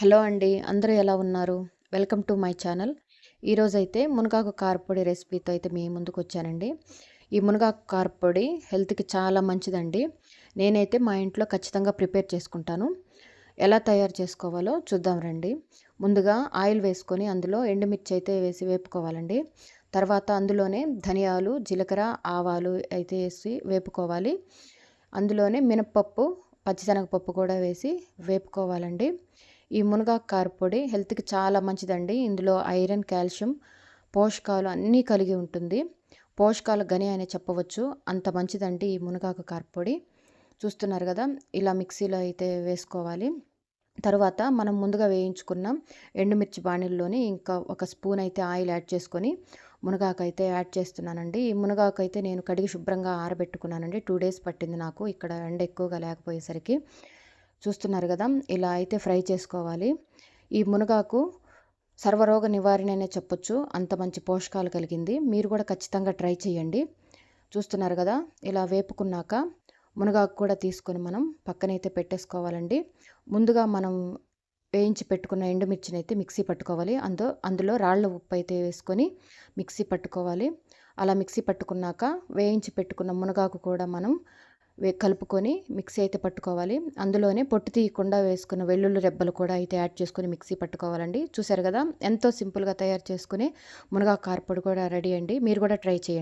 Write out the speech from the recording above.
Hello అండి అందరూ ఎలా ఉన్నారు? Welcome to my channel. ఈరోజైతే మునగాకు కారపొడి రెసిపీతో అయితే మీ ముందుకు వచ్చానండి. ఈ మునగాకు కారపొడి హెల్త్కి చాలా మంచిదండి. నేనైతే మా ఇంట్లో ఖచ్చితంగా ప్రిపేర్ చేసుకుంటాను. ఎలా తయారు చేసుకోవాలో చూద్దాం రండి. ముందుగా ఆయిల్ వేసుకొని అందులో ఎండుమిర్చి అయితే వేసి వేపుకోవాలండి. తర్వాత అందులోనే ధనియాలు జీలకర్ర ఆవాలు అయితే వేసి వేపుకోవాలి. అందులోనే మినప్పప్పు పచ్చిశనగపప్పు కూడా వేసి వేపుకోవాలండి. ఈ మునగాకు కారపొడి హెల్త్కి చాలా మంచిదండి. ఇందులో ఐరన్ కాల్షియం పోషకాలు అన్నీ కలిగి ఉంటుంది. పోషకాలు గని అని చెప్పవచ్చు. అంత మంచిదండి ఈ మునగాకు కారపొడి చూస్తున్నారు కదా ఇలా మిక్సీలో అయితే వేసుకోవాలి. తర్వాత మనం ముందుగా వేయించుకున్న ఎండుమిర్చి బాణీల్లోని ఇంకా ఒక స్పూన్ అయితే ఆయిల్ యాడ్ చేసుకొని మునగాకు అయితే యాడ్ చేస్తున్నానండి. ఈ మునగాకు అయితే నేను కడిగి శుభ్రంగా ఆరబెట్టుకున్నానండి. టూ డేస్ పట్టింది నాకు. ఇక్కడ ఎండ ఎక్కువగా లేకపోయేసరికి. చూస్తున్నారు కదా ఇలా అయితే ఫ్రై చేసుకోవాలి. ఈ మునగాకు సర్వరోగ నివారణ అనే చెప్పొచ్చు. అంత మంచి పోషకాలు కలిగింది. మీరు కూడా ఖచ్చితంగా ట్రై చేయండి. చూస్తున్నారు కదా ఇలా వేపుకున్నాక మునగాకు కూడా తీసుకొని మనం పక్కనైతే పెట్టేసుకోవాలండి. ముందుగా మనం వేయించి పెట్టుకున్న ఎండుమిర్చిని అయితే మిక్సీ పట్టుకోవాలి. అందు అందులో రాళ్ళ ఉప్పు అయితే వేసుకొని మిక్సీ పట్టుకోవాలి. అలా మిక్సీ పట్టుకున్నాక వేయించి పెట్టుకున్న మునగాకు కూడా మనం కలుపుకొని మిక్సీ అయితే పట్టుకోవాలి. అందులోనే పొట్టు తీయకుండా వేసుకున్న వెల్లుల్లి రెబ్బలు కూడా అయితే యాడ్ చేసుకొని మిక్సీ పట్టుకోవాలండి. చూసారు కదా? ఎంతో సింపుల్గా తయారు చేసుకుని మునగా కారపొడి కూడా రెడీ అండి. మీరు కూడా ట్రై చేయండి.